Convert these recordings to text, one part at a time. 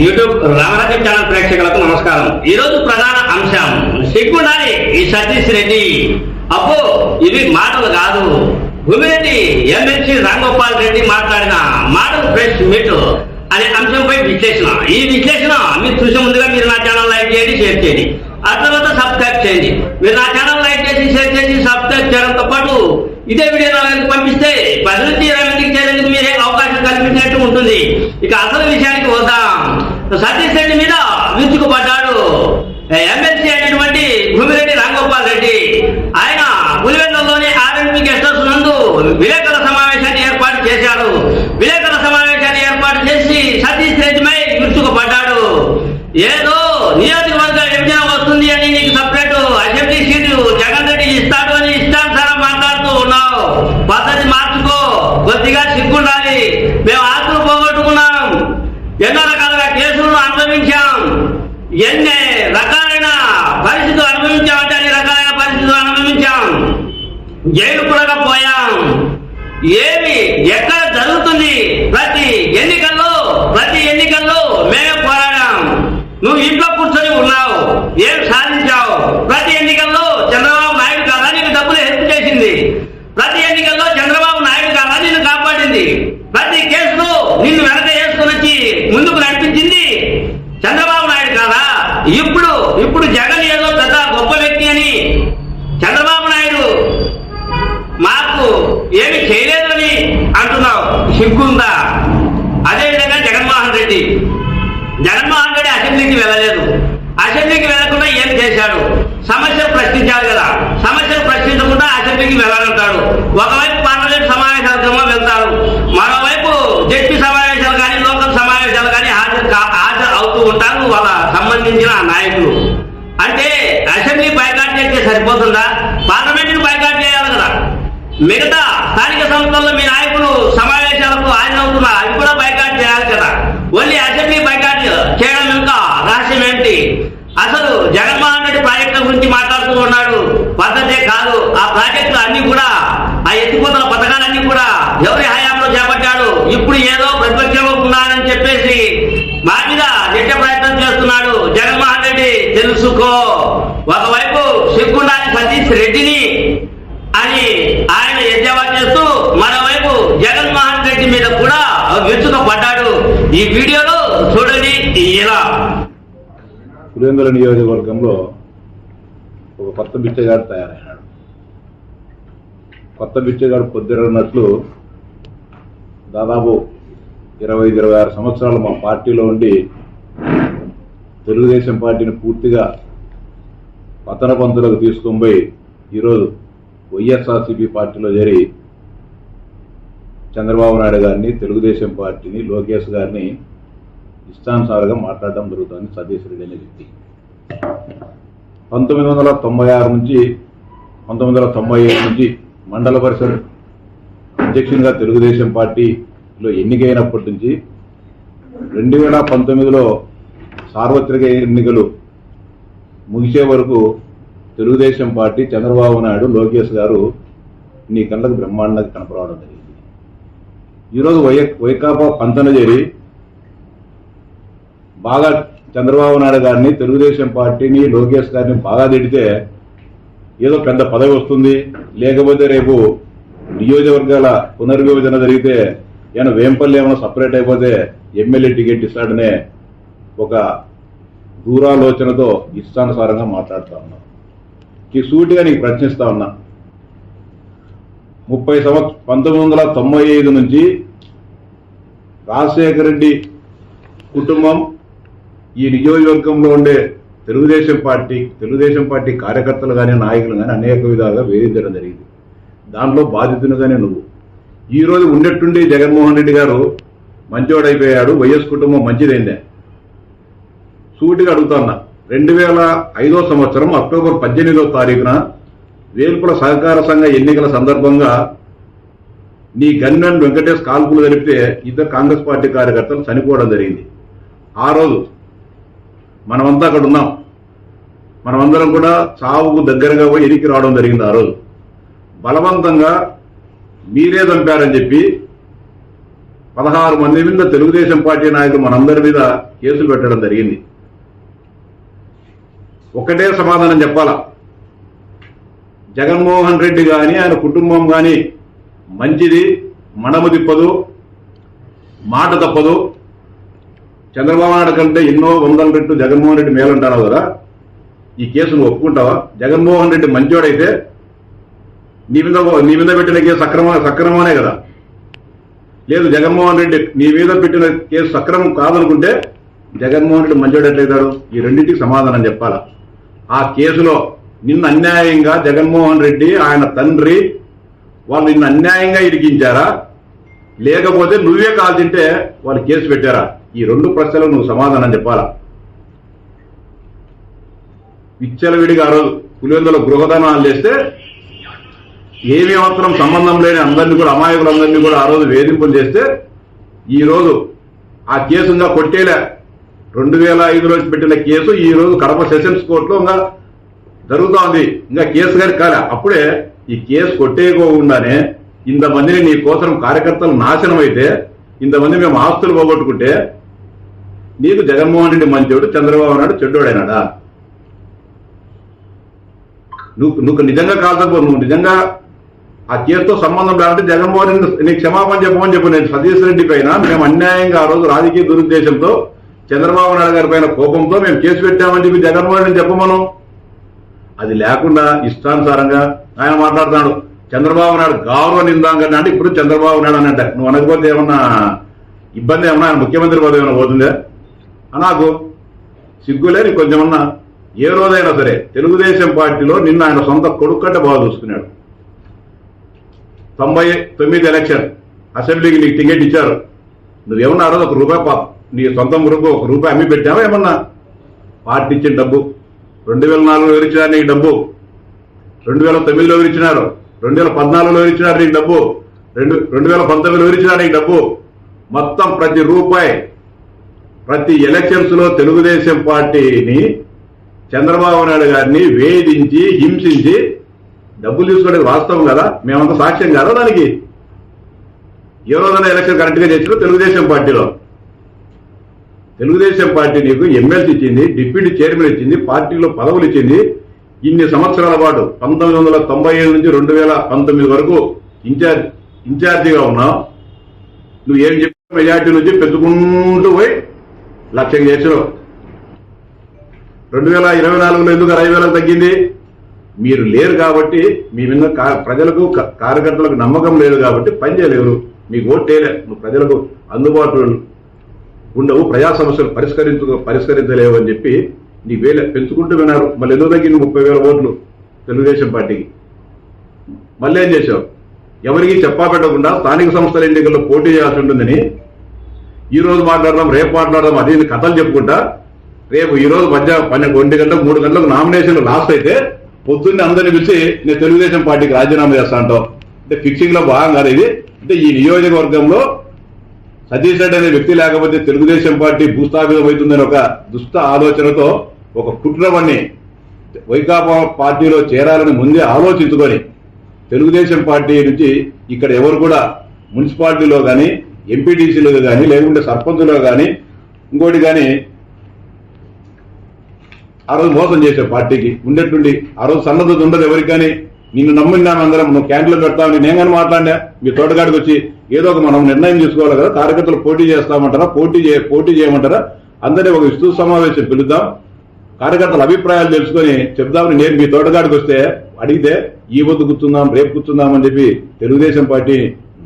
YouTube Ramaraju channel ప్రేక్షకులకు నమస్కారం. ఈరోజు ప్రధాన అంశం సిగ్గుండాలి ఈ సతీష్ రెడ్డి. అప్పు ఇవి మాటలు కాదు. భూమిరెడ్డి ఎమ్మెల్సీ రాంగోపాల్ రెడ్డి మాట్లాడిన మాటలు ఫ్రెష్ మీట్ అనే అంశంపై విశ్లేషణ. ఈ విశ్లేషణ మీరు చూసే ముందుగా మీరు నా ఛానల్ లైక్ చేయండి షేర్ చేయండి. ఆ తర్వాత సబ్స్క్రైబ్ చేయండి. మీరు నా ఛానల్ లైక్ చేసి షేర్ చేసి సబ్స్క్రైబ్ చేయడంతో పాటు ఇదే వీడియో నాకు పంపిస్తే పది నుంచి ఇరవై మందికి చేరేందుకు మీరే అవకాశం కల్పించినట్టు ఉంటుంది. ఇక అసలు విషయానికి వద్దాం. సతీష్ రెడ్డి మీద విరుచుకుపడ్డాడు. ఎమ్మెల్సీ అయినటువంటి భూమిరెడ్డి రాంగోపాల్ రెడ్డి. ఆయన పులివెందులోని ఆర్ఎంపీ గెస్ట్ హౌస్ నందు విలేకరుల సమావేశాన్ని ఏర్పాటు చేశారు విలేకరుల సమావేశాన్ని ఏర్పాటు చేసి సతీష్ రెడ్డిపై విరుచుకుపడ్డాడు. ఏదో నియోజకవర్గ విభజన వస్తుంది అని నీకు separate assembly seat Jagan Reddy ఇస్తాడు అని ఇష్టానుసారం మాట్లాడుతూ ఉన్నావు పద్ధతి మార్చుకో కొద్దిగా సిగ్గుండాలి మేము ఆస్తులు పోగొట్టుకున్నాం ఎన్నో రకాలుగా కేసులను అనుభవించాం ఎన్ని రకాలైన పరిస్థితులు అనుభవించామంటే అన్ని రకాలైన పరిస్థితులు అనుభవించాం జైలు కూడా పోయాం ఏమి ఎక్కడ జరుగుతుంది ప్రతి ఎన్నికల్లో ప్రతి ఎన్నికల్లో మేమే పోరాడాం నువ్వు ఇంట్లో కూర్చొని ఉన్నావు ఏం సాధించావు ప్రతి ఎన్నికల్లో చంద్రబాబు నాయుడు కాదా నీకు డబ్బులు హెల్ప్ చేసింది ప్రతి ఎన్నికల్లో చంద్రబాబు నాయుడు కాదా నిన్ను కాపాడింది ప్రతి కేసులో నిన్ను వెనక వేసుకుని వచ్చి ముందుకు నడిపించింది చంద్రబాబు నాయుడు కాదా ఇప్పుడు ఇప్పుడు జగన్ ఏదో పెద్ద గొప్ప వ్యక్తి అని చంద్రబాబు నాయుడు మాకు ఏమి చేయలేదని అంటున్నావు సిగ్గుందా అదేవిధంగా జగన్మోహన్ రెడ్డి జగన్మోహన్ రెడ్డి అసెంబ్లీకి వెళ్ళలేదు అసెంబ్లీకి వెళ్ళకుండా ఏం చేశాడు సమస్యలు ప్రశ్నించాలి కదా సమస్యలు ప్రశ్నించకుండా అసెంబ్లీకి వెళ్ళాలంటాడు ఒకవైపు పార్లమెంట్ సమావేశాలకు వెళ్తారు మరోవైపు జడ్పీ సమావేశాలు కానీ లోకల్ సమావేశాలు కానీ హాజరు హాజరు అవుతూ ఉంటారు వాళ్ళ సంబంధించిన నాయకులు. అంటే అసెంబ్లీ బైకాట్ చేస్తే సరిపోతుందా? పార్లమెంట్ని బైకాట్ చేయాలి కదా. మిగతా స్థానిక సంస్థల్లో మీ నాయకులు సమావేశాలకు హాజరవుతున్నా అవి కూడా బైకాట్ చేయాలి కదా. ఓన్లీ అసెంబ్లీ బైకాట్ చేయడం యొక్క రహస్యం ఏంటి? అసలు జగన్మోహన్ రెడ్డి ప్రాజెక్టుల గురించి మాట్లాడుతూ ఉన్నాడు. పద్ధతే కాదు. ఆ ప్రాజెక్టులు అన్ని కూడా ఆ ఎత్తిపోతల పథకాలన్నీ కూడా ఎవరి హయాంలో చేపట్టాడు? ఇప్పుడు ఏదో ప్రతిపక్షంలో ఉన్నానని చెప్పేసి మా మీద నిత్య ప్రయత్నం చేస్తున్నాడు జగన్మోహన్ రెడ్డి. తెలుసుకో. ఒకవైపు సిగ్గుండాలి సతీష్ రెడ్డిని అని ఆయన ఎద్దేవా చేస్తూ మరోవైపు జగన్మోహన్ రెడ్డి మీద కూడా విరుచుక పడ్డాడు. ఈ వీడియోలో చూడండి ఇలా. సురేంద్ర నియోజకవర్గంలో ఒక కొత్త బిచ్చగాడు తయారయ్యాడు. కొత్త బిచ్చగాడు పొద్దురన్నట్లు దాదాపు ఇరవై ఐదు ఇరవై ఆరు సంవత్సరాలు మా పార్టీలో ఉండి తెలుగుదేశం పార్టీని పూర్తిగా పతన పంతులకు తీసుకొని పోయి ఈరోజు వైఎస్ఆర్సీపీ పార్టీలో చేరి చంద్రబాబు నాయుడు గారిని తెలుగుదేశం పార్టీని లోకేష్ గారిని ఇష్టానుసారంగా మాట్లాడడం జరుగుతుంది సతీష్ రెడ్డి అనే వ్యక్తి. పంతొమ్మిది వందల తొంభై ఆరు నుంచి పంతొమ్మిది వందల తొంభై ఏడు నుంచి మండల పరిషత్ అధ్యక్షునిగా తెలుగుదేశం పార్టీలో ఎన్నికైనప్పటి నుంచి రెండు వేల పంతొమ్మిదిలో సార్వత్రిక ఎన్నికలు ముగిసే వరకు తెలుగుదేశం పార్టీ చంద్రబాబు నాయుడు లోకేష్ గారు నీ కళ్ళకు బ్రహ్మాండంగా కనపడడం జరిగింది. ఈరోజు వై వైకాపా పంతన చేరి బాగా చంద్రబాబు నాయుడు గారిని తెలుగుదేశం పార్టీని లోకేష్ గారిని బాగా తిడితే ఏదో పెద్ద పదవి వస్తుంది. లేకపోతే రేపు నియోజకవర్గాల పునర్విభజన జరిగితే ఏమైనా వేంపల్లి ఏమైనా సపరేట్ అయిపోతే ఎమ్మెల్యే టికెట్ ఇస్తాడనే ఒక దూరాలోచనతో ఇష్టానుసారంగా మాట్లాడుతా ఉన్నా. ఈ సూటిగా నీకు ప్రశ్నిస్తా ఉన్నా. ముప్పై సంవత్సరం పంతొమ్మిది వందల తొంభై ఐదు నుంచి రాజశేఖర రెడ్డి కుటుంబం ఈ నియోజకవర్గంలో ఉండే తెలుగుదేశం పార్టీ తెలుగుదేశం పార్టీ కార్యకర్తలు కానీ నాయకులు కానీ అనేక విధాలుగా వేధించడం జరిగింది. దాంట్లో బాధితునిగానే నువ్వు. ఈ రోజు ఉన్నట్టుండి జగన్మోహన్ రెడ్డి గారు మంచోడైపోయాడు వైఎస్ కుటుంబం మంచిదైందే. సూటిగా అడుగుతున్నా రెండు వేల ఐదో సంవత్సరం అక్టోబర్ పద్దెనిమిదో తారీఖున వేల్పుల సహకార సంఘ ఎన్నికల సందర్భంగా నీ గన్మెన్ వెంకటేష్ కాల్పులు జరిపితే ఇద్దరు కాంగ్రెస్ పార్టీ కార్యకర్తలు చనిపోవడం జరిగింది. ఆ రోజు మనమంతా అక్కడ ఉన్నాం. మనమందరం కూడా చావుకు దగ్గరగా పోయి ఎనికి రావడం జరిగింది ఆ రోజు. బలవంతంగా మీరే చంపారని చెప్పి పదహారు మంది మీద తెలుగుదేశం పార్టీ నాయకులు మనందరి మీద కేసులు పెట్టడం జరిగింది. ఒకటే సమాధానం చెప్పాలా? జగన్మోహన్ రెడ్డి కానీ ఆయన కుటుంబం కానీ మంచిది మనము తిప్పదు మాట తప్పదు. చంద్రబాబు నాయుడు కంటే ఎన్నో వందల రెట్లు జగన్మోహన్ రెడ్డి మేలంటారు కదా? ఈ కేసును ఒప్పుకుంటావా? జగన్మోహన్ రెడ్డి మంచోడైతే నీ మీద నీ మీద పెట్టిన కేసు సక్రమ సక్రమనే కదా? లేదు జగన్మోహన్ రెడ్డి నీ మీద పెట్టిన కేసు సక్రమం కాదనుకుంటే జగన్మోహన్ రెడ్డి మంచోడు ఎట్లయితాడు? ఈ రెండింటికి సమాధానం చెప్పాలా? ఆ కేసులో నిన్ను అన్యాయంగా జగన్మోహన్ రెడ్డి ఆయన తండ్రి వాళ్ళు నిన్ను అన్యాయంగా ఇరికించారా? లేకపోతే నువ్వే కాల్ తింటే వాళ్ళు కేసు పెట్టారా? ఈ రెండు ప్రశ్నలకు నువ్వు సమాధానం చెప్పాలా? విచ్చలవిడిగా ఆ రోజు పులివెందుల గృహదానాలు చేస్తే ఏమీ మాత్రం సంబంధం లేని అందరినీ కూడా అమాయకులందరినీ కూడా ఆ రోజు వేధింపులు చేస్తే ఈ రోజు ఆ కేసు ఇంకా కొట్టేలే. రెండు వేల ఐదులో పెట్టిన కేసు ఈ రోజు కడప సెషన్స్ కోర్టులో ఇంకా జరుగుతూ ఉంది ఇంకా కేసు గారి కాలే. అప్పుడే ఈ కేసు కొట్టేయకోకుండానే ఇంతమందిని నీ కోసం కార్యకర్తలు నాశనం అయితే ఇంతమంది మేము ఆస్తులు పోగొట్టుకుంటే నీకు జగన్మోహన్ రెడ్డి మంచోడు చంద్రబాబు నాయుడు చెడ్డోడైనాడా? నువ్వు నువ్వు నిజంగా కాల్చకపో నువ్వు నిజంగా ఆ కేసుతో సంబంధం లేదంటే జగన్మోహన్ రెడ్డి నీకు క్షమాపణ చెప్పమని చెప్పు. నేను సతీష్ రెడ్డి పైన మేము అన్యాయంగా ఆ రోజు రాజకీయ దురుద్దేశంతో చంద్రబాబు నాయుడు గారి పైన కోపంతో మేము కేసు పెట్టామని చెప్పి జగన్మోహన్ రెడ్డి చెప్పమను. అది లేకుండా ఇష్టానుసారంగా ఆయన మాట్లాడుతున్నాడు. చంద్రబాబు నాయుడు గౌరవ నిందాంగా అంటే ఇప్పుడు చంద్రబాబు నాయుడు అని అంట నువ్వు అనకపోతే ఏమన్నా ఇబ్బంది ఏమన్నా ఆయన ముఖ్యమంత్రి పదవి ఏమైనా పోతుందా? నాకు సిగ్గులే కొంచెమన్నా ఏ రోజైనా సరే తెలుగుదేశం పార్టీలో నిన్న ఆయన సొంత కొడుకు బాగా చూసుకున్నాడు. తొంభై తొమ్మిది ఎలక్షన్. అసెంబ్లీకి నీకు టికెట్ ఇచ్చారు. నువ్వేమన్నా ఆ రోజు ఒక రూపాయి పా నీ సొంత మురుగు ఒక రూపాయి అమ్మి పెట్టావా ఏమన్నా? పార్టీ ఇచ్చిన డబ్బు. రెండు వేల నాలుగులో ఎవరిచ్చినారు నీకు డబ్బు? రెండు వేల తొమ్మిదిలో ఎవరిచ్చినారు? రెండు వేల పద్నాలుగులో ఎవరిచ్చినారు నీకు డబ్బు? రెండు రెండు వేల పంతొమ్మిదిలో ఎవరిచ్చినారు నీకు డబ్బు? మొత్తం ప్రతి రూపాయి ప్రతి ఎలక్షన్స్లో తెలుగుదేశం పార్టీని చంద్రబాబు నాయుడు గారిని వేధించి హింసించి డబ్బులు తీసుకోవడం వాస్తవం కదా? మేమంతా సాక్ష్యం కదా దానికి? ఏ రోజున ఎలక్షన్ కరెక్ట్గా చేసిన తెలుగుదేశం పార్టీలో. తెలుగుదేశం పార్టీ నీకు ఎమ్మెల్సీ ఇచ్చింది డిప్యూటీ చైర్మన్ ఇచ్చింది పార్టీలో పదవులు ఇచ్చింది. ఇన్ని సంవత్సరాల పాటు పంతొమ్మిది వందల తొంభై ఏడు నుంచి రెండు వేల పంతొమ్మిది వరకు ఇన్ఛార్జ్ ఇన్ఛార్జిగా ఉన్నావు. నువ్వు ఏం చెప్పి మెజార్టీ నుంచి పెంచుకుంటూ పోయి లక్ష్యం చేసినావు రెండు వేల ఇరవై నాలుగులో ఎందుకు అరవై వేలకు తగ్గింది? మీరు లేరు కాబట్టి మీ మీద కా- ప్రజలకు కార్యకర్తలకు నమ్మకం లేదు కాబట్టి పని చేయలేరు. మీకు ఓటేలే నువ్వు ప్రజలకు అందుబాటులో ఉండవు ప్రజా సమస్యలు పరిష్కరించు పరిష్కరించలేవు అని చెప్పి నీ వేలే పెంచుకుంటూ విన్నారు మళ్ళీ ఎందుకు తగ్గింది ముప్పై వేల ఓట్లు తెలుగుదేశం పార్టీకి? మళ్ళీ ఏం చేశావు? ఎవరికి చెప్పా పెట్టకుండా స్థానిక సంస్థల ఎన్నికల్లో పోటీ చేయాల్సి ఉంటుందని ఈ రోజు మాట్లాడదాం రేపు మాట్లాడదాం అది ఇది కథలు చెప్పుకుంటా. రేపు ఈ రోజు మధ్య పన్నెండు ఒంటి గంటలకు మూడు గంటలకు నామినేషన్లు లాస్ట్ అయితే పొద్దున్నే అందరిని పిలిచి నేను తెలుగుదేశం పార్టీకి రాజీనామా చేస్తా అంటావు. అంటే ఫిక్సింగ్లో భాగం కాదు ఇది. అంటే ఈ నియోజకవర్గంలో సతీష్ రెడ్డి అనే వ్యక్తి లేకపోతే తెలుగుదేశం పార్టీ భూస్థాపితం అవుతుందనే ఒక దుష్ట ఆలోచనతో ఒక కుట్రవన్ని వైకాపా పార్టీలో చేరాలని ముందే ఆలోచించుకొని తెలుగుదేశం పార్టీ నుంచి ఇక్కడ ఎవరు కూడా మున్సిపాలిటీలో కానీ ఎంపీటీసీలో కానీ లేకుంటే సర్పంచులో కానీ ఇంకోటి కానీ ఆ రోజు మోసం చేసే పార్టీకి ఉండేటువంటి ఆ రోజు సన్నద్ధత ఉండదు ఎవరికి కానీ నిన్ను నమ్మినాను అందరం? నువ్వు క్యాంటీన్లో పెడతామని నేను కానీ మాట్లాడా మీ తోటగాడికి వచ్చి ఏదో ఒక మనం నిర్ణయం తీసుకోవాలి కదా కార్యకర్తలు పోటీ చేస్తామంటారా? పోటీ చేయ పోటీ చేయమంటారా? అందరినీ ఒక విస్తృత సమావేశం పిలుద్దాం. కార్యకర్తల అభిప్రాయాలు తెలుసుకొని చెప్దామని నేను మీ తోటగాడికి వస్తే అడిగితే ఈ వద్దు కూర్చుందాం రేపు కూర్చుందాం అని చెప్పి తెలుగుదేశం పార్టీ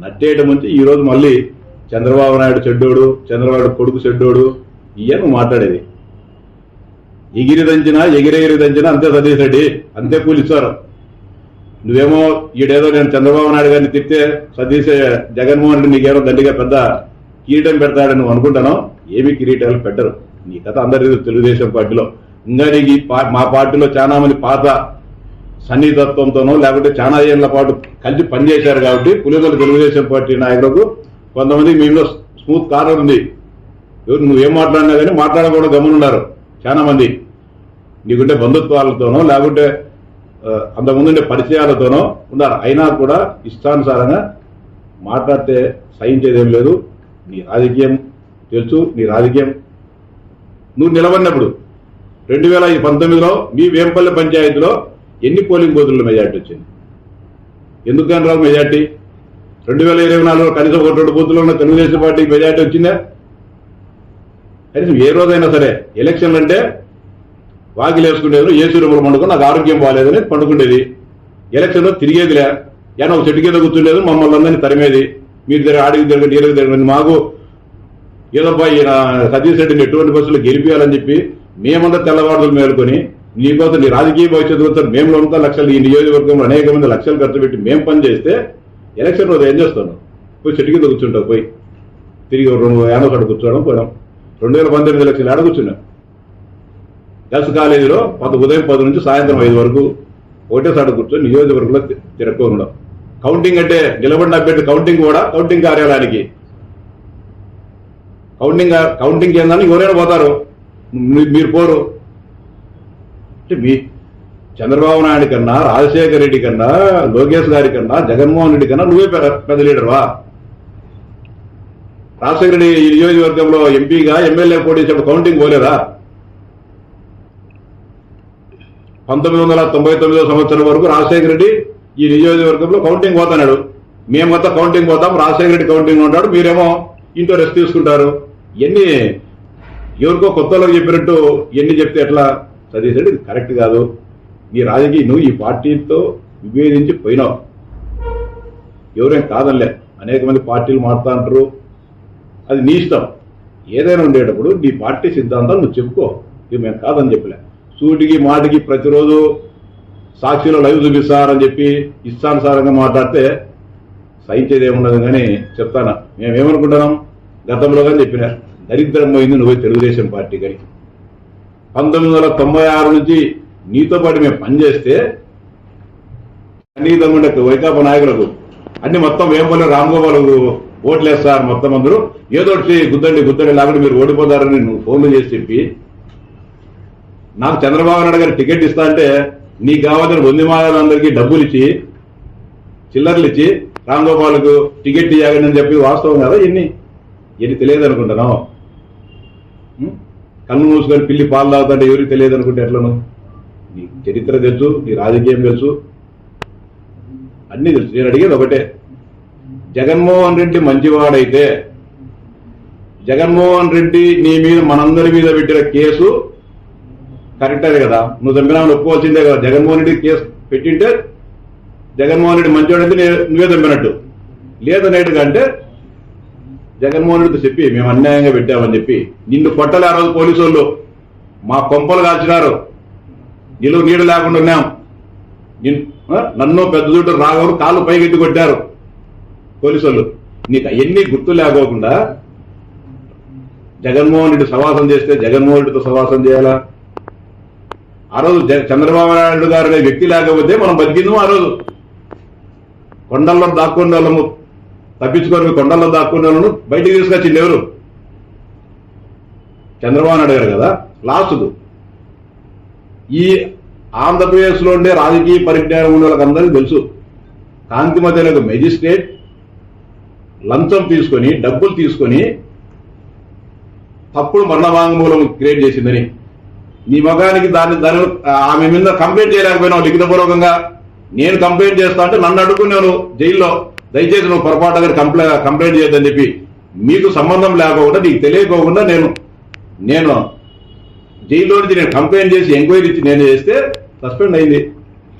నట్టేయడం నుంచి ఈ రోజు మళ్ళీ చంద్రబాబు నాయుడు చెడ్డోడు చంద్రబాబు కొడుకు చెడ్డోడు ఇయ్యను మాట్లాడేది. ఎగిరి దంచినా ఎగిరెగిరి దంచినా అంతే సతీష్ రెడ్డి అంతే కూలిస్తారు నువ్వేమో ఈడేదో నేను చంద్రబాబు నాయుడు గారిని తిప్పితే సతీష్ జగన్మోహన్ రెడ్డి నీకేమో దండిగా పెద్ద కిరీటం పెడతాడని నువ్వు అనుకుంటాను ఏమీ కిరీటాలు పెట్టరు. నీ కథ అందరికీ తెలుగుదేశం పార్టీలో. ఇంకా నీకు ఈ మా పార్టీలో చాలా మంది పాత సన్నిహితత్వంతోనో లేకుంటే చాలా ఏళ్ళ పాటు కలిసి పనిచేశారు కాబట్టి పులిదల తెలుగుదేశం పార్టీ నాయకులకు కొంతమంది మీలో స్మూత్ కార్నర్ ఉంది. ఎవరు నువ్వేం మాట్లాడినా కానీ మాట్లాడకుండా గమనున్నారు చాలా మంది. నీకుంటే బంధుత్వాలతోనో లేకుంటే అంతకుముందుండే పరిచయాలతోనో ఉన్నారు. అయినా కూడా ఇష్టానుసారంగా మాట్లాడితే సహించేదేం లేదు. నీ రాజకీయం తెలుసు నీ రాజకీయం. నువ్వు నిలబడినప్పుడు రెండు వేల పంతొమ్మిదిలో మీ వేంపల్లి పంచాయతీలో ఎన్ని పోలింగ్ బూతుల్లో మెజార్టీ వచ్చింది? ఎందుకు కానీ రావు మెజార్టీ? రెండు వేల ఇరవై నాలుగులో కనీసం ఒక రెండు బూతుల్లో ఉన్న తెలుగుదేశం పార్టీకి మెజార్టీ వచ్చిందా? కనీసం ఏ రోజైనా సరే ఎలక్షన్లు అంటే వాకిలు వేసుకునేది ఏ సూర్యములు పండుకొని నాకు ఆరోగ్యం బాగాలేదని పండుకునేది. ఎలక్షన్లో తిరిగేదిలే. ఏమో ఒక చెట్టు కింద కూర్చుండేది మమ్మల్ని అందరినీ తరిమేది. మీరు దగ్గర ఆడికి తిరగండి ఈడికి తిరగండి మాకు ఏదబ్బా ఈయన సతీష్ రెడ్డిని ఎటువంటి బస్సులు గెలిపించాలని చెప్పి మేమంతా తెల్లవారులు మేలుకొని నీకోసం నీ రాజకీయ భవిష్యత్తు కోసం మేము అంతా లక్షలు ఈ నియోజకవర్గంలో అనేక మంది లక్షలు ఖర్చు పెట్టి మేము పని చేస్తే ఎలక్షన్ రోజు ఏం చేస్తాను? పోయి చెట్టు కింద కూర్చుంటావు పోయి. తిరిగి రెండు ఏడో కాడ కూర్చోవడం పోయడం రెండు వేల పంతొమ్మిది లక్షలు ఏడ కూర్చున్నాం. గర్ల్స్ కాలేజీలో పది ఉదయం పది నుంచి సాయంత్రం ఐదు వరకు ఒకటేసారి కూర్చొని నియోజకవర్గంలో తి- కౌంటింగ్ అంటే నిలబడిన అభ్యర్థి కౌంటింగ్ కూడా కౌంటింగ్ కార్యాలయానికి. కౌంటింగ్ కౌంటింగ్ ఏందని ఎవరైనా పోతారు. మీరు పోరు. అంటే మీ చంద్రబాబు నాయుడు కన్నా రాజశేఖర రెడ్డి కన్నా లోకేష్ గారి కన్నా జగన్మోహన్ రెడ్డి కన్నా నువ్వే పెద్ద పెద్ద లీడర్వా రాజశేఖర రెడ్డి ఈ నియోజకవర్గంలో ఎంపీగా ఎమ్మెల్యే పోటీ కౌంటింగ్ పోలేదా? పంతొమ్మిది వందల తొంభై తొమ్మిదో సంవత్సరం వరకు రాజశేఖర రెడ్డి ఈ నియోజకవర్గంలో కౌంటింగ్ పోతున్నాడు. మేమంతా కౌంటింగ్ పోతాం రాజశేఖర రెడ్డి కౌంటింగ్ ఉంటాడు మీరేమో ఇంట్లో రెస్ట్ తీసుకుంటారు. ఎన్ని ఎవరికో కొత్త వాళ్ళకి చెప్పినట్టు ఎన్ని చెప్తే ఎట్లా సతీష్ రెడ్డి? కరెక్ట్ కాదు. ఈ రాజకీయ నువ్వు ఈ పార్టీతో విభేదించి పోయినావు. ఎవరేం కాదనిలే. అనేక మంది పార్టీలు మారుతా అంటారు అది నీ ఇష్టం. ఏదైనా ఉండేటప్పుడు నీ పార్టీ సిద్ధాంతాలు నువ్వు చెప్పుకో. ఇది మేము కాదని చెప్పలే. సూటికి మాటికి ప్రతిరోజు సాక్షిలో లైవ్ చూపిస్తారని చెప్పి ఇష్టానుసారంగా మాట్లాడితే సహించేది ఏముండదు కానీ చెప్తాను. మేమేమనుకుంటున్నాం? గతంలో కానీ చెప్పిన దరిద్రం పోయింది నువ్వే తెలుగుదేశం పార్టీ కానీ పంతొమ్మిది వందల తొంభై ఆరు నుంచి నీతో పాటు మేము పనిచేస్తే కనీతంగా వైకాపా నాయకులకు అన్ని మొత్తం వేంపల్లి ఓట్లేదు సార్ మొత్తం అందరూ. ఏదో గుద్దండి గుద్దండి లేకుండా మీరు ఓడిపోతారని నువ్వు ఫోన్లు చేసి చెప్పి నాకు చంద్రబాబు నాయుడు గారు టికెట్ ఇస్తా అంటే నీకు కావాల్సిన వంది అందరికీ డబ్బులు ఇచ్చి చిల్లర్లు ఇచ్చి రామ్ గోపాల్కు టికెట్ ఇవ్వగండి అని చెప్పి వాస్తవం కదా ఎన్ని ఎన్ని తెలియదు అనుకుంటున్నావు కన్ను మూసుకొని పిల్లి పాలు తాగుతుంటే ఎవరికి తెలియదు అనుకుంటే ఎట్లను. నీ చరిత్ర తెలుసు నీ రాజకీయం తెలుసు. అన్ని తెలుసు. నేను అడిగేది ఒకటే. జగన్మోహన్ రెడ్డి మంచివాడైతే జగన్మోహన్ రెడ్డి నీ మీద మనందరి మీద పెట్టిన కేసు కరెక్టే కదా. నువ్వు చంపినావు ఒప్పుకోవాల్సిందే కదా. జగన్మోహన్ రెడ్డి కేసు పెట్టింటే జగన్మోహన్ రెడ్డి మంచివాడైతే నువ్వే చంపినట్టు. లేదనేట్టుగా అంటే జగన్మోహన్ రెడ్డితో చెప్పి మేము అన్యాయంగా పెట్టామని చెప్పి నిన్ను కొట్టలే ఆ రోజు పోలీసు వాళ్ళు మా కొంపలు కాల్చినారు. నిలువు నీడ లేకుండా ఉన్నాం. ఆ? నన్ను పెద్ద దుడ్డు రాఘవుడు కాళ్ళు పైకెత్తి కొట్టారు పోలీసు వాళ్ళు నీకు అవన్నీ గుర్తు లేకోకుండా జగన్మోహన్ రెడ్డి సవాసం చేస్తే జగన్మోహన్ రెడ్డితో సవాసం చేయాలా? ఆ రోజు చంద్రబాబు నాయుడు గారు అనే వ్యక్తి లేకపోతే మనం బతికిందాం ఆ రోజు? కొండల్లో దాక్కునే వాళ్ళము తప్పించుకొని కొండల్లో దాక్కునే వాళ్ళను బయటికి తీసుకొచ్చింది ఎవరు? చంద్రబాబు నాయుడు గారు కదా లాస్ట్కు ఈ ఆంధ్రప్రదేశ్లో ఉండే రాజకీయ పరిజ్ఞానం ఉండే వాళ్ళకందరికీ తెలుసు. కాంతిమతి అనే ఒక మెజిస్ట్రేట్ లంచం తీసుకొని డబ్బులు తీసుకొని తప్పుడు మరణవాంగమూలం క్రియేట్ చేసిందని. నీ మగానికి దాన్ని దాని ఆమె మీద కంప్లైంట్ చేయలేకపోయినావు లిఖితపూర్వకంగా. నేను కంప్లైంట్ చేస్తా అంటే నన్ను అడుగుకున్నాను జైల్లో. దయచేసి నువ్వు పొరపాటుగా కంప్లై కంప్లైంట్ చేయొద్దని చెప్పి. మీకు సంబంధం లేకోకుండా నీకు తెలియకోకుండా నేను నేను జైల్లో నుంచి నేను కంప్లైంట్ చేసి ఎంక్వైరీ ఇచ్చి నేను చేస్తే సస్పెండ్ అయింది.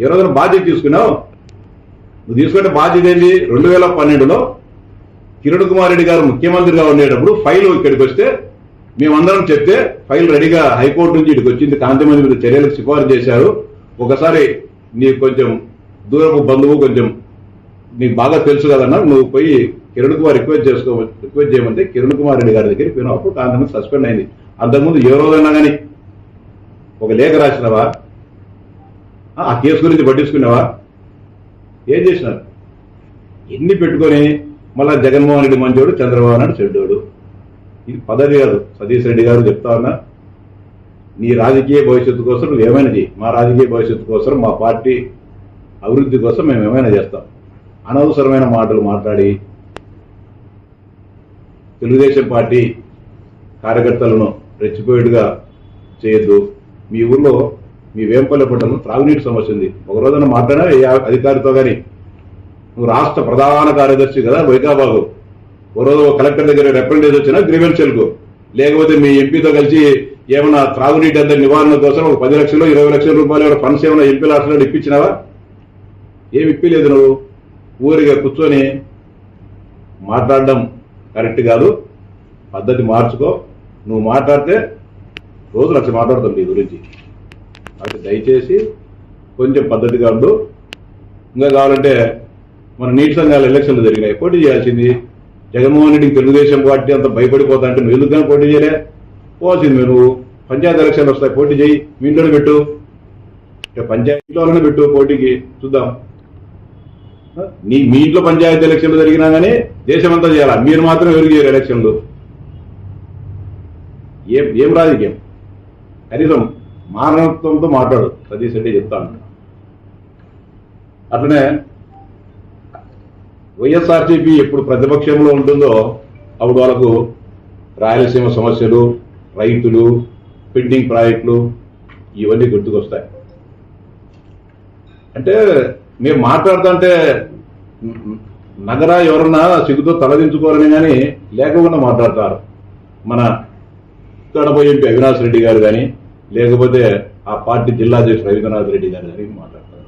ఏ రోజున బాధ్యత తీసుకున్నావు? నువ్వు తీసుకుంటే బాధ్యత ఏంటి రెండు వేల పన్నెండులో కిరణ్ కుమార్ రెడ్డి గారు ముఖ్యమంత్రిగా ఉండేటప్పుడు ఫైల్ ఇక్కడికి వస్తే మేమందరం చెప్తే ఫైల్ రెడీగా హైకోర్టు నుంచి ఇక్కడికి వచ్చింది. కాంతిమంది మీద చర్యలకు సిఫారసు చేశారు. ఒకసారి నీకు కొంచెం దూరపు బంధువు కొంచెం నీకు బాగా తెలుసు కదన్నా నువ్వు పోయి కిరణ్ కుమార్ రిక్వెస్ట్ చేసుకో రిక్వెస్ట్ చేయమంటే కిరణ్ కుమార్ రెడ్డి గారి దగ్గరికి పోయినప్పుడు కాంతిమంది సస్పెండ్ అయింది. అంతకుముందు ఏ రోజైనా కానీ ఒక లేఖ రాసినవా? ఆ కేసు గురించి పట్టించుకున్నావా? ఏం చేసినారు? ఎన్ని పెట్టుకొని మళ్ళా జగన్మోహన్ రెడ్డి మంచోడు చంద్రబాబు నాయుడు చెడ్డోడు? ఇది పదవి కాదు. సతీష్ రెడ్డి గారు చెప్తా ఉన్నా. నీ రాజకీయ భవిష్యత్తు కోసం నువ్వు ఏమైనా చేయి మా రాజకీయ భవిష్యత్తు కోసం మా పార్టీ అభివృద్ధి కోసం మేము ఏమైనా చేస్తాం. అనవసరమైన మాటలు మాట్లాడి తెలుగుదేశం పార్టీ కార్యకర్తలను రెచ్చిపోయేట్టుగా చేయొద్దు. మీ ఊర్లో మీ వేంపల్లి పట్టణం త్రాగునీటి సమస్య ఉంది. ఒక రోజున మాట్లాడినా ఏ అధికారితో కానీ నువ్వు రాష్ట్ర ప్రధాన కార్యదర్శి కదా వైకాబాగు ఓ రోజు కలెక్టర్ దగ్గర రిప్రజెంటేషన్ వచ్చినా గ్రీవెన్షియల్కు లేకపోతే మీ ఎంపీతో కలిసి ఏమైనా త్రాగునీటి అందరి నివారణ కోసం ఒక పది లక్షలు ఇరవై లక్షల రూపాయలు ఫండ్స్ ఏమైనా ఎంపీ లాస్ట్లో ఇప్పించినావా? ఏమి ఇప్పిలేదు నువ్వు. ఊరిగా కూర్చొని మాట్లాడడం కరెక్ట్ కాదు. పద్ధతి మార్చుకో. నువ్వు మాట్లాడితే రోజు లక్ష మాట్లాడతాం నీ గురించి. అది దయచేసి కొంచెం పద్ధతిగా ఉండు. ఇంకా కావాలంటే మన నీటి సంఘాల ఎలక్షన్లు జరిగినాయి పోటీ చేయాల్సింది. జగన్మోహన్ రెడ్డికి తెలుగుదేశం పార్టీ అంత భయపడిపోతా అంటే నువ్వు ఎందుకని పోటీ చేయలే? పోవాల్సింది నువ్వు పంచాయతీ ఎలక్షన్లు వస్తాయి పోటీ చేయి. మీ ఇంట్లోనే పెట్టు. ఇక పంచాయతీలోనే పెట్టు పోటీకి. చూద్దాం. నీ మీ ఇంట్లో పంచాయతీ ఎలక్షన్లు జరిగినా కానీ దేశమంతా చేయాలా? మీరు మాత్రం ఎవరికి చేయరు ఎలక్షన్లు. ఏం ఏం రాజకీయం? కనీసం మానవత్వంతో మాట్లాడు సతీష్ రెడ్డి చెప్తాను. అట్లనే వైఎస్ఆర్సీపీ ఎప్పుడు ప్రతిపక్షంలో ఉంటుందో అప్పుడు వాళ్ళకు రాయలసీమ సమస్యలు రైతులు పెండింగ్ ప్రాజెక్టులు ఇవన్నీ గుర్తుకొస్తాయి. అంటే మేము మాట్లాడుతుంటే నగర ఎవరన్నా సిగ్గుతో తలదించుకోరని కానీ లేకుండా మాట్లాడతారు. మన కడప ఎంపీ అవినాష్ రెడ్డి గారు కానీ లేకపోతే ఆ పార్టీ జిల్లా అధ్యక్షుడు రవీంద్రనాథ్ రెడ్డి గారు కానీ మాట్లాడతారు.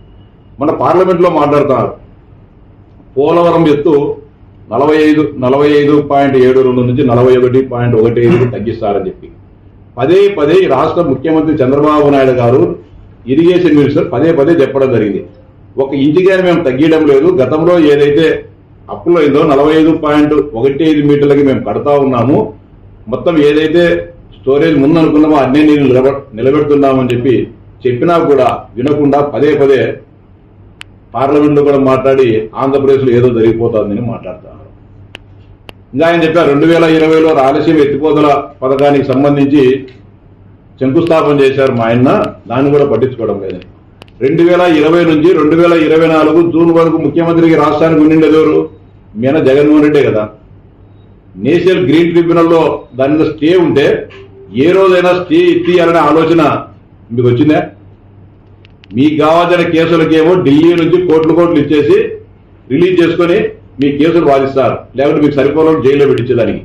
మన పార్లమెంట్లో మాట్లాడుతున్నారు. పోలవరం ఎత్తు నలభై ఐదు నలభై ఐదు పాయింట్ ఏడు రెండు నుంచి నలభై ఒకటి పాయింట్ ఒకటి ఐదుకి తగ్గిస్తారని చెప్పి. పదే పదే రాష్ట్ర ముఖ్యమంత్రి చంద్రబాబు నాయుడు గారు ఇరిగేషన్ మినిస్టర్ పదే పదే చెప్పడం జరిగింది. ఒక ఇంటిగాని మేము తగ్గించడం లేదు. గతంలో ఏదైతే అప్పులో అయిందో నలభై ఐదు పాయింట్ ఒకటి ఐదు మీటర్లకి మేము కడతా ఉన్నాము. మొత్తం ఏదైతే స్టోరేజ్ ముందు అనుకున్నామో అన్ని నిలబెడుతున్నామని చెప్పి చెప్పినా కూడా వినకుండా పదే పదే పార్లమెంట్లో కూడా మాట్లాడి ఆంధ్రప్రదేశ్లో ఏదో జరిగిపోతుందని మాట్లాడుతున్నారు ఇంకా ఆయన చెప్పారు రెండు వేల ఇరవైలో రాయలసీమ ఎత్తిపోతల పథకానికి సంబంధించి శంకుస్థాపన చేశారు మా ఆయన దాన్ని కూడా పట్టించుకోవడం లేదని రెండు వేల ఇరవై నుంచి రెండు వేల ఇరవై నాలుగు జూన్ వరకు ముఖ్యమంత్రికి రాష్ట్రానికి ఉండిండేది ఎవరు? మీన జగన్మోహన్ రెడ్డే కదా. నేషనల్ గ్రీన్ ట్రిబ్యునల్లో దాని మీద స్టే ఉంటే ఏ రోజైనా స్టే ఇప్పియాలనే ఆలోచన మీకు వచ్చిందా? మీకు కావాల్సిన కేసులకేమో ఢిల్లీ నుంచి కోట్లు కోట్లు ఇచ్చేసి రిలీజ్ చేసుకొని మీ కేసులు వాదిస్తారు. లేకుంటే మీకు సరిపోవడం జైల్లో పెట్టించేదానికి.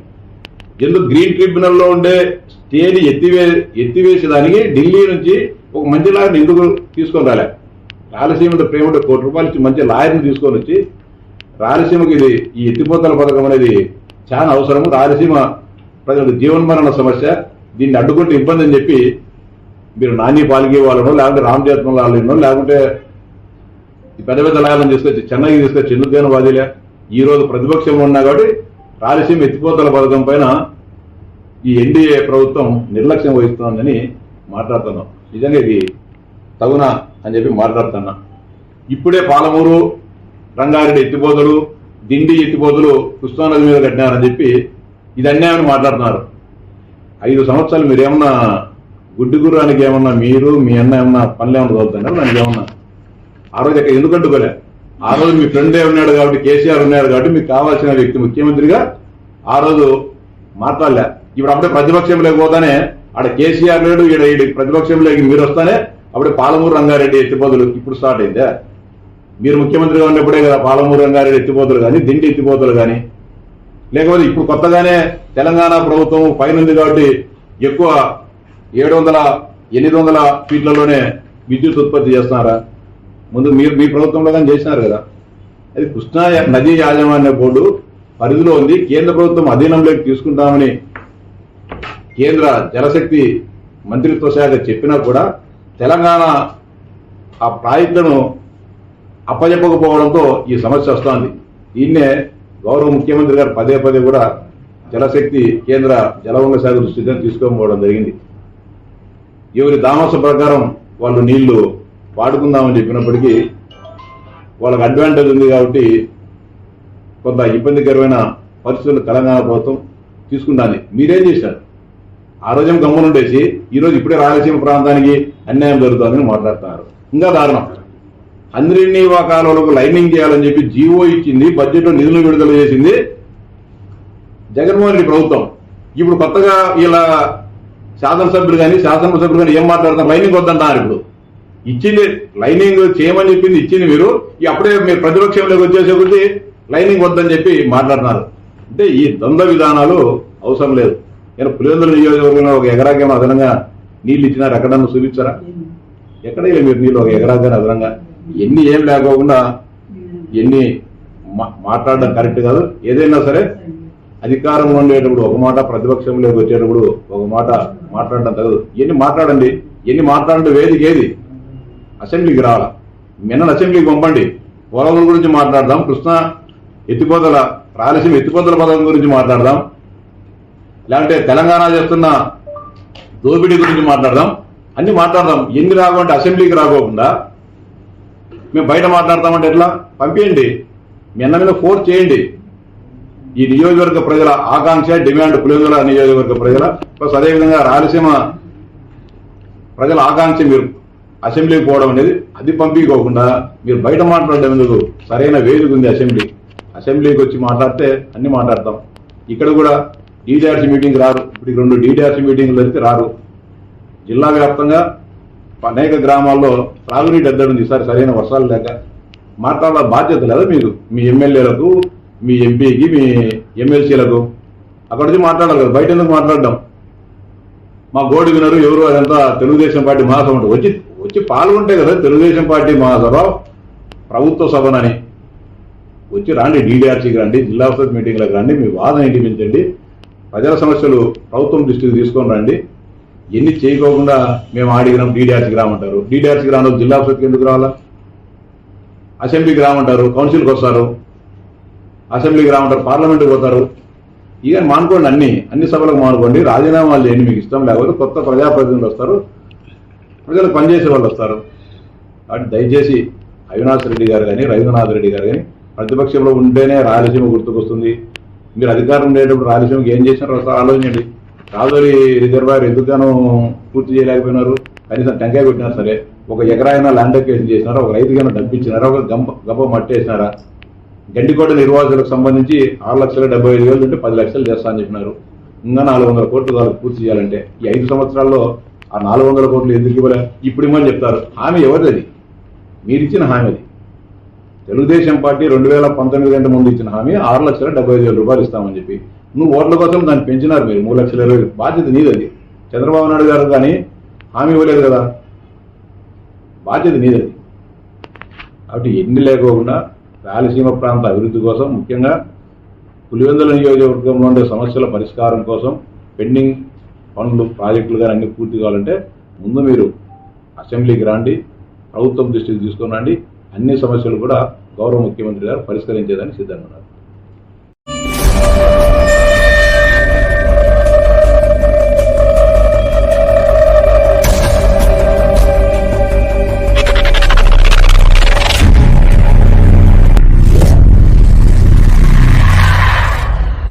ఎందుకు గ్రీన్ ట్రిబ్యునల్లో ఉండే స్టేని ఎత్తివే ఎత్తివేసేదానికి ఢిల్లీ నుంచి ఒక మంచి లాయర్ని ఎందుకు తీసుకొని రాలే? రాయలసీమ ప్రేమతో కోటి రూపాయలు ఇచ్చి మంచి లాయర్ని తీసుకొని వచ్చి రాయలసీమకి ఇది ఈ ఎత్తిపోతల పథకం అనేది చాలా అవసరం రాయలసీమ ప్రజలకు జీవన్మరణ సమస్య. దీన్ని అడ్డుకుంటే ఇబ్బంది అని చెప్పి మీరు నాని పాల్గే వాళ్ళనో లేకుంటే రామ్ జత్మలాలనో లేకుంటే పెద్ద పెద్ద లాయర్లను తీసుకొచ్చి చెన్నైకి తీసుకొచ్చి ఎందుకైనా వాదిలే? ఈ రోజు ప్రతిపక్షంలో ఉన్నా కాబట్టి రాయలసీమ ఎత్తిపోతల పథకం పైన ఈ ఎన్డీఏ ప్రభుత్వం నిర్లక్ష్యం వహిస్తోందని మాట్లాడుతున్నాం. నిజంగా ఇది తగునా అని చెప్పి మాట్లాడుతున్నా. ఇప్పుడే పాలమూరు రంగారెడ్డి ఎత్తిపోతలు దిండి ఎత్తిపోతలు కృష్ణానది మీద కట్టినారని చెప్పి ఇది అన్యాయం మాట్లాడుతున్నారు. ఐదు సంవత్సరాలు మీరు ఏమన్నా గుడ్డి గుర్రానికి ఏమన్నా మీరు మీ అన్న ఏమన్నా పనులు ఏమన్నా చదువుతున్నారు? నన్ను ఏమన్నా ఆ రోజు ఇక్కడ ఎందుకు అడ్డుకోలే ఆ రోజు మీ ఫ్రెండే ఉన్నాడు కాబట్టి కేసీఆర్ ఉన్నాడు కాబట్టి మీకు కావాల్సిన వ్యక్తి ముఖ్యమంత్రిగా ఆ రోజు మాట్లాడలే. ఇప్పుడు అప్పుడే ప్రతిపక్షంలోకి పోతానే ఆడ కేసీఆర్ లేడు ఈడ ఈడ ప్రతిపక్షంలోకి మీరు వస్తానే అప్పుడే పాలమూరు రంగారెడ్డి ఎత్తిపోతులు ఇప్పుడు స్టార్ట్ అయిందే? మీరు ముఖ్యమంత్రిగా ఉన్నప్పుడే కదా పాలమూరు రంగారెడ్డి ఎత్తిపోతులు కానీ దిండి ఎత్తిపోతులు కానీ లేకపోతే ఇప్పుడు కొత్తగానే తెలంగాణ ప్రభుత్వం పైన ఉంది కాబట్టి ఎక్కువ ఏడు వందల ఎనిమిది వందల ఫీట్లలోనే విద్యుత్ ఉత్పత్తి చేస్తున్నారా? ముందు మీరు మీ ప్రభుత్వంలో కానీ చేసినారు కదా? అది కృష్ణా నదీ యాజమాన్య బోర్డు పరిధిలో ఉంది. కేంద్ర ప్రభుత్వం అధీనంలోకి తీసుకుంటామని కేంద్ర జలశక్తి మంత్రిత్వ శాఖ చెప్పినా కూడా తెలంగాణ ఆ ప్రాజెక్టులను అప్పజెప్పకపోవడంతో ఈ సమస్య వస్తోంది. దీన్నే గౌరవ ముఖ్యమంత్రి గారు పదే పదే కూడా జలశక్తి కేంద్ర జలవనరుల శాఖ దృష్టిగా తీసుకోకపోవడం జరిగింది. ఎవరి దామస ప్రకారం వాళ్ళు నీళ్ళు వాడుకుందామని చెప్పినప్పటికీ వాళ్ళకి అడ్వాంటేజ్ ఉంది కాబట్టి కొంత ఇబ్బందికరమైన పరిస్థితులు తెలంగాణ ప్రభుత్వం తీసుకుంటాంది. మీరేం చేశారు? ఆ రోజు గమ్మునుండేసి ఈ రోజు ఇప్పుడే రాయలసీమ ప్రాంతానికి అన్యాయం జరుగుతుందని మాట్లాడుతున్నారు. ఇంకా దారుణం. అందరినీ కాలువలకు లైనింగ్ చేయాలని చెప్పి జీవో ఇచ్చింది బడ్జెట్లో నిధులు విడుదల చేసింది జగన్మోహన్ రెడ్డి ప్రభుత్వం. ఇప్పుడు కొత్తగా ఇలా శాసనసభ్యులు కానీ శాసనసభ్యులు కానీ ఏం మాట్లాడతారు లైనింగ్ వద్దంటారు ఇప్పుడు. ఇచ్చింది లైనింగ్ చేయమని చెప్పింది ఇచ్చింది మీరు. అప్పుడే మీరు ప్రతిపక్షంలోకి వచ్చేసే కొద్దీ లైనింగ్ వద్దని చెప్పి మాట్లాడుతున్నారు. అంటే ఈ ద్వంద్వ విధానాలు అవసరం లేదు. నేను పులివెందుల నియోజకవర్గంలో ఒక ఎకరాకేమో అదనంగా నీళ్ళు ఇచ్చినారు? ఎక్కడన్నా చూపించారా ఎక్కడ మీరు నీళ్ళు? ఒక ఎకరాగా అదనంగా? ఎన్ని ఏం లేకోకుండా ఎన్ని మా- మాట్లాడడం కరెక్ట్ కాదు. ఏదైనా సరే అధికారంలో ఉండేటప్పుడు ఒక మాట ప్రతిపక్షంలోకి వచ్చేటప్పుడు ఒక మాట మాట్లాడడం తగదు. ఎన్ని మాట్లాడండి? ఎన్ని మాట్లాడండి వేదిక ఏది? అసెంబ్లీకి రావాల? నిన్న అసెంబ్లీకి పంపండి. పోలవరం గురించి మాట్లాడదాం. కృష్ణ ఎత్తిపోతల రాయలసీమ ఎత్తిపోతల పథకం గురించి మాట్లాడదాం. లేదంటే తెలంగాణ చేస్తున్న దోపిడీ గురించి మాట్లాడదాం. అన్ని మాట్లాడదాం. ఎన్ని రాకుంటే అసెంబ్లీకి రాకోకుండా మేము బయట మాట్లాడతామంటే ఎట్లా? పంపించండి మీ అన్న మీద ఫోర్స్ చేయండి. ఈ నియోజకవర్గ ప్రజల ఆకాంక్ష డిమాండ్ పులివెందుల నియోజకవర్గ ప్రజల ప్లస్ అదేవిధంగా రాయలసీమ ప్రజల ఆకాంక్ష మీరు అసెంబ్లీకి పోవడం అనేది అది పంపించుకోకుండా మీరు బయట మాట్లాడడం ఎందుకు? సరైన వేదిక ఉంది అసెంబ్లీ. అసెంబ్లీకి వచ్చి మాట్లాడితే అన్ని మాట్లాడతాం. ఇక్కడ కూడా డీడీఆర్సీ మీటింగ్ రారు. ఇప్పుడు రెండు డీడీఆర్సీ మీటింగ్లు జరిగితే రారు. జిల్లా వ్యాప్తంగా అనేక గ్రామాల్లో త్రాగునీటి ఎద్దడి ఈసారి సరైన వర్షాలు లేక మాట్లాడాల బాధ్యత లేదా మీకు మీ ఎమ్మెల్యేలకు మీ ఎంపీకి మీ ఎమ్మెల్సీలకు? అక్కడ నుంచి మాట్లాడాలి కదా బయట ఎందుకు మాట్లాడడం? మా గోడి వినరు ఎవరు అదంతా తెలుగుదేశం పార్టీ మహాసభ ఉంటుంది. వచ్చి వచ్చి పాల్గొంటే కదా తెలుగుదేశం పార్టీ మహాసభ ప్రభుత్వ సభనని. వచ్చి రాండి డీడీఆర్సీకి రండి జిల్లా పరిషత్ మీటింగ్లకు రండి మీ వాదన వినిపించండి. ప్రజల సమస్యలు ప్రభుత్వం దృష్టికి తీసుకొని రండి. ఎన్ని చేయకోకుండా మేము ఆడిగినాం డీడీఆర్సీకి రామంటారు డీడీఆర్సీకి రాను జిల్లా పరిషత్కి ఎందుకు రావాలా? అసెంబ్లీకి రామంటారు కౌన్సిల్కి వస్తారు. అసెంబ్లీకి రామంటారు పార్లమెంట్కి పోతారు. ఇక మానుకోండి అన్ని అన్ని సభలకు మానుకోండి రాజీనామాలు చేయండి మీకు ఇష్టం లేకపోతే కొత్త ప్రజాప్రతినిధులు వస్తారు ప్రజలకు పనిచేసే వాళ్ళు వస్తారు. కాబట్టి దయచేసి అవినాష్ రెడ్డి గారు కానీ రవీంద్రనాథ్ రెడ్డి గారు కానీ ప్రతిపక్షంలో ఉంటేనే రాయలసీమ గుర్తుకొస్తుంది. మీరు అధికారం ఉండేటప్పుడు రాయలసీమకి ఏం చేసినారో ఒకసారి ఆలోచించండి. రాజోలి రిజర్వాయర్ ఎందుకనో పూర్తి చేయలేకపోయినారు? కనీసం టెంకాయ పెట్టినా సరే ఒక ఎకరాయినా ల్యాండ్ అక్వేషన్ చేసినారా? ఒక రైతుకైనా డబ్బిచ్చినారా ఒక గంప గంప మట్టేసినారా? గండికోట నిర్వాసులకు సంబంధించి ఆరు లక్షల డెబ్బై ఐదు వేలు ఉంటే పది లక్షలు చేస్తా అని చెప్పినారు. ఇంకా నాలుగు వందల కోట్లు వాళ్ళకి పూర్తి చేయాలంటే ఈ ఐదు సంవత్సరాల్లో ఆ నాలుగు వందల కోట్లు ఎందుకు ఇవ్వలే? ఇప్పుడు ఇవ్వని చెప్తారు. హామీ ఎవరిది? మీరు ఇచ్చిన హామీ. అది తెలుగుదేశం పార్టీ రెండు వేల పంతొమ్మిది గంట ముందు ఇచ్చిన హామీ ఆరు లక్షల డెబ్బై ఐదు వేల రూపాయలు ఇస్తామని చెప్పి. నువ్వు ఓట్ల కోసం దాన్ని పెంచినారు మీరు. మూడు లక్షల ఇరవై బాధ్యత నీదది. చంద్రబాబు నాయుడు గారు కానీ హామీ ఇవ్వలేదు కదా. బాధ్యత నీదది. కాబట్టి ఎన్ని లేకోకుండా రాయలసీమ ప్రాంత అభివృద్ధి కోసం ముఖ్యంగా పులివెందుల నియోజకవర్గంలో ఉండే సమస్యల పరిష్కారం కోసం పెండింగ్ పనులు ప్రాజెక్టులు కానీ అన్ని పూర్తి కావాలంటే ముందు మీరు అసెంబ్లీకి రాండి ప్రభుత్వం దృష్టికి తీసుకుని రండి. అన్ని సమస్యలు కూడా గౌరవ ముఖ్యమంత్రి గారు పరిష్కరించేదానికి సిద్ధంగా ఉన్నారు.